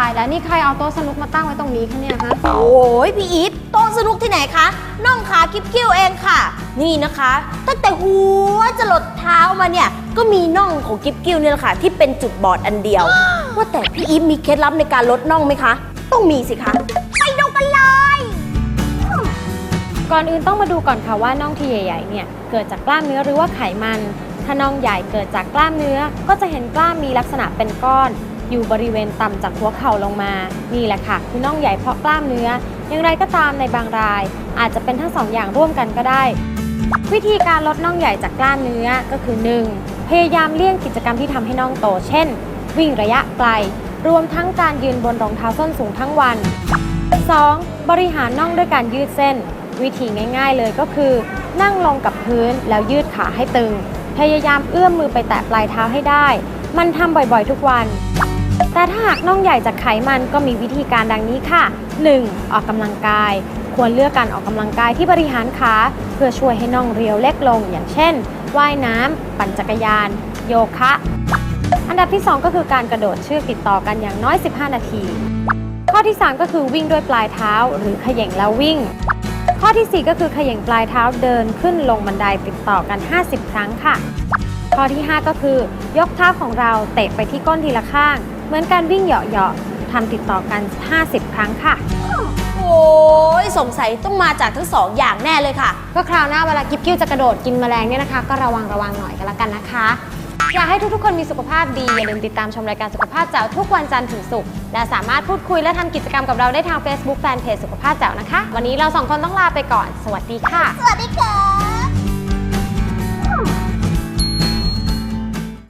ายแล้วนี่ใครเอาโต๊ะสนุกมาตั้งไว้ตรงนี้คะเนี่ยฮะโอ้ยพี่อีทโต๊ะสนุกที่ไหนคะน่องขากิ๊บกิ้วเองค่ะ นี่นะคะตั้งแต่หัวจะหลดเท้ามาเนี่ยก็มีน่องของกิ๊บกิ้วเนี่ยแหละค่ะที่เป็นจุดบอดอันเดียว ว่าแต่พี่อีฟมีเคล็ดลับในการลดน่องไหมคะ ต้องมีสิคะไปดูกันเลยก่อนอื่นต้องมาดูก่อนค่ะว่าน่องที่ใหญ่ๆเนี่ยเกิดจากกล้ามเนื้อหรือว่าไขมันถ้าน่องใหญ่เกิดจากกล้ามเนื้อก็จะเห็นกล้ามมีลักษณะเป็นก้อน อยู่บริเวณต่ำจากหัวเข่าลงมา นี่แหละค่ะ คือน่องใหญ่เพราะกล้ามเนื้อ อย่างไรก็ตามในบางราย อาจจะเป็นทั้งสองอย่างร่วมกันก็ได้ วิธีการลดน่องใหญ่จากกล้ามเนื้อก็คือ 1. พยายามเลี่ยงกิจกรรมที่ทำให้น่องโต เช่น วิ่งระยะไกล รวมทั้งการยืนบนรองเท้าส้นสูงทั้งวัน 2. บริหารน่องด้วยการยืดเส้น วิธีง่าย ๆ เลยก็คือ นั่งลงกับพื้นแล้วยืดขาให้ตึง พยายามเอื้อมมือไปแตะปลายเท้าให้ได้ มันทำบ่อยๆทุกวัน แต่ถ้าหากน่องใหญ่จากไขมันก็มีวิธีการดังนี้ค่ะ 1. ออกกำลังกาย ควรเลือกการออกกำลังกายที่บริหารขา เพื่อช่วยให้น่องเรียวเล็กลง อย่างเช่น ว่ายน้ำปั่นจักรยาน โยคะ อันดับที่ 2 ก็คือการกระโดดเชือกติดต่อกันอย่างน้อย 15 นาที ข้อที่ 3 ก็คือวิ่งด้วยปลายเท้า หรือเขย่งแล้ววิ่ง ข้อทีสี่4 ก็คือเขย่งปลายเท้าเดินขึ้นลงบันไดติดต่อกัน 50 ครั้งค่ะ ข้อที่ 5 ก็คือยกเท้าของเราเตะไปที่ก้นทีละข้าง เหมือนการวิ่งเหยาะๆทำติดต่อกัน 50 ครั้งค่ะ โอ้ยสงสัยต้องมาจากทั้งสองอย่างแน่เลยค่ะ ก็คราวหน้าเวลากิ๊บกิ้วจะกระโดดกินแมลงเนี่ยนะคะ ก็ระวังระวังหน่อยกันละกันนะคะ อยากให้ทุกๆ คนมีสุขภาพดี อย่าลืมติดตามชมรายการสุขภาพแจ๋วทุกวันจันทร์ถึงศุกร์และสามารถพูดคุยและทำกิจกรรมกับเราได้ทาง Facebook Fanpage สุขภาพแจ๋วนะคะ วันนี้เราสองคนต้องลาไปก่อน สวัสดีค่ะ สวัสดีค่ะ